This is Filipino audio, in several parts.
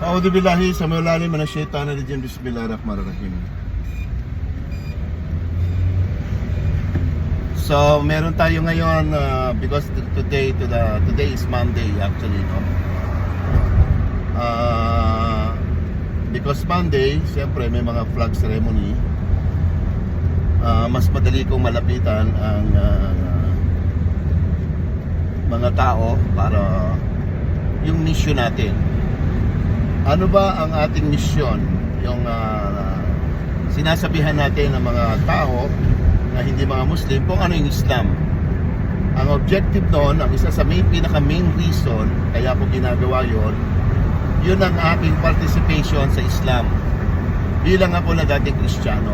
A'udhu billahi syaitan rajim Bismillahirrahmanirrahim. So, meron tayo ngayon uh, because today to the today is Monday actually, no. Uh, because Monday, siyempre may mga flag ceremony. Uh, mas madali kong malapitan ang uh, mga tao para yung mission natin. Ano ba ang ating misyon? Yung ah, sinasabihan natin ng mga tao na hindi mga Muslim kung ano yung Islam. Ang objective noon, ang isa sa main, pinaka main reason kaya ko ginagawa yon yun ang aking participation sa Islam. Bilang ako na dating Kristiyano.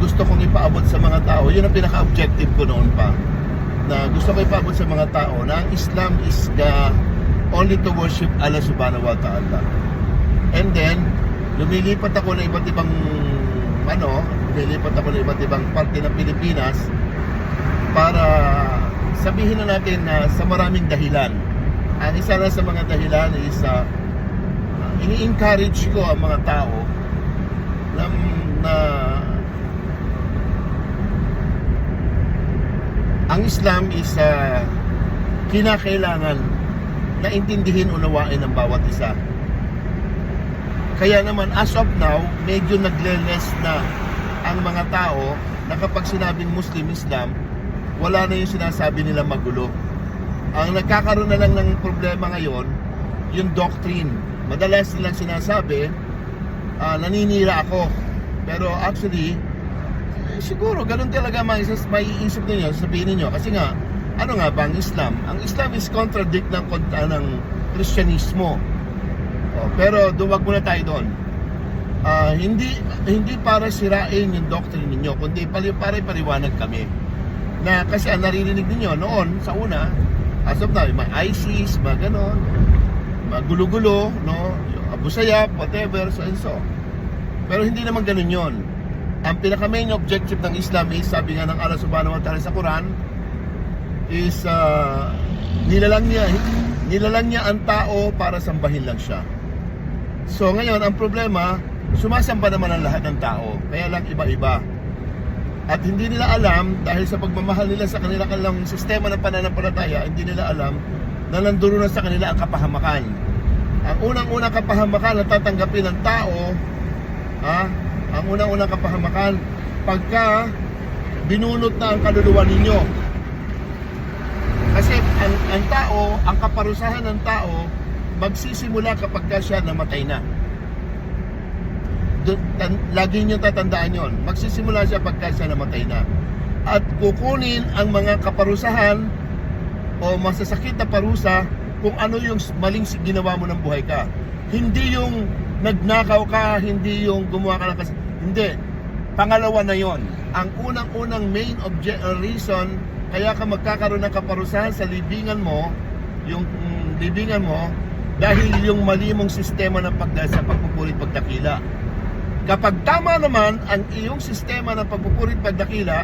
Gusto kong ipaabot sa mga tao, yun ang pinaka-objective ko noon pa. Na gusto ko ipaabot sa mga tao na Islam is the only to worship Allah subhanahu wa ta'ala. And then, lumilipat ako ng iba't ibang ano, lumilipat ako ng iba't ibang parte ng Pilipinas para sabihin na natin na sa maraming dahilan. Ang isa na sa mga dahilan is uh, ini-encourage ko ang mga tao na, na ang Islam is uh, kinakailangan na intindihin unawain ng bawat isa. Kaya naman as of now, medyo nagle-less na ang mga tao na kapag sinabing Muslim Islam, wala na yung sinasabi nila magulo. Ang nagkakaroon na lang ng problema ngayon, yung doctrine. Madalas nilang sinasabi, ah, naninira ako. Pero actually, eh, siguro ganun talaga may, may isip ninyo, sabihin ninyo. Kasi nga, ano nga ba ang Islam? Ang Islam is contradict ng, kontra ng Kristyanismo. Oh, pero duwag muna tayo doon. Ah, hindi hindi para sirain yung doctrine ninyo, kundi pali para pariwanag kami. Na kasi ang naririnig ninyo noon sa una, as of now, mga ISIS, mga ganon, mga gulo-gulo, no, Abu Sayyaf, whatever, so and so. Pero hindi naman ganun yon. Ang pinaka main objective ng Islam is, sabi nga ng Allah subhanahu wa ta'ala sa Quran, is uh, nilalang niya nilalang niya ang tao para sambahin lang siya. So ngayon ang problema, sumasamba naman ang lahat ng tao, kaya lang iba-iba. At hindi nila alam dahil sa pagmamahal nila sa kanila kanilang sistema ng pananampalataya, hindi nila alam na nanduro na sa kanila ang kapahamakan. Ang unang-unang kapahamakan na tatanggapin ng tao, ha, ang unang-unang kapahamakan, pagka binunot na ang kaluluwa ninyo, kasi ang, ang tao, ang kaparusahan ng tao, magsisimula kapag ka siya namatay na. Dun- Lagi niyo tatandaan yon. Magsisimula siya pagka siya namatay na. At kukunin ang mga kaparusahan o masasakit na parusa kung ano yung maling ginawa mo ng buhay ka. Hindi yung nagnakaw ka, hindi yung gumawa ka ng kas... Hindi. Pangalawa na yon. Ang unang-unang main object uh, reason kaya ka magkakaroon ng kaparusahan sa libingan mo, yung mm, libingan mo, dahil yung mali mong sistema ng pagdahil sa pagpupulit pagdakila. Kapag tama naman ang iyong sistema ng pagpupulit pagdakila,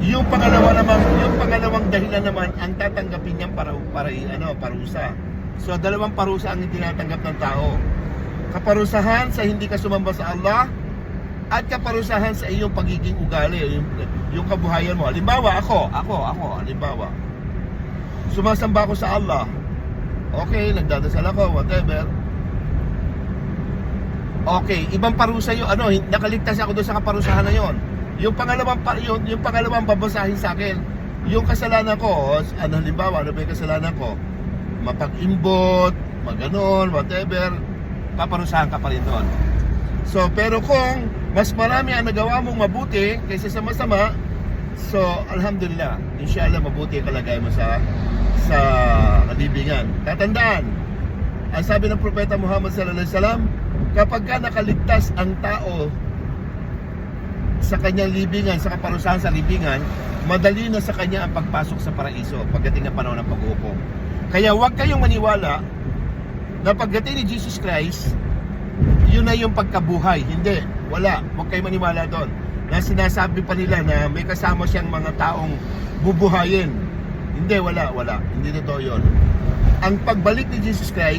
yung pangalawa naman, yung pangalawang dahilan naman ang tatanggapin niyang para para ano, parusa. So dalawang parusa ang tinatanggap ng tao. Kaparusahan sa hindi ka sumamba sa Allah at kaparusahan sa iyong pagiging ugali, yung, yung kabuhayan mo. Halimbawa, ako, ako, ako, halimbawa. Sumasamba ako sa Allah. Okay, nagdadasal ako, whatever. Okay, ibang parusa yun. Ano, nakaligtas ako doon sa kaparusahan na yon. Yung pangalawang pa, yung, pangalawang babasahin sa akin, yung kasalanan ko, ano halimbawa, ano ba yung kasalanan ko? Mapag-imbot, maganon, whatever, paparusahan ka pa rin doon. So, pero kung mas marami ang nagawa mong mabuti kaysa sa masama, so, alhamdulillah, inshallah, mabuti kalagay mo sa sa kalibingan. Tatandaan, ang sabi ng Propeta Muhammad sallallahu alaihi wasallam, kapag ka nakaligtas ang tao sa kanyang libingan, sa kaparusahan sa libingan, madali na sa kanya ang pagpasok sa paraiso pagdating ng panahon ng pag-uupo. Kaya huwag kayong maniwala na pagdating ni Jesus Christ, yun na yung pagkabuhay. Hindi, wala. Huwag kayong maniwala doon. Na sinasabi pa nila na may kasama siyang mga taong bubuhayin. Hindi, wala, wala. Hindi totoo yun. Ang pagbalik ni Jesus Christ,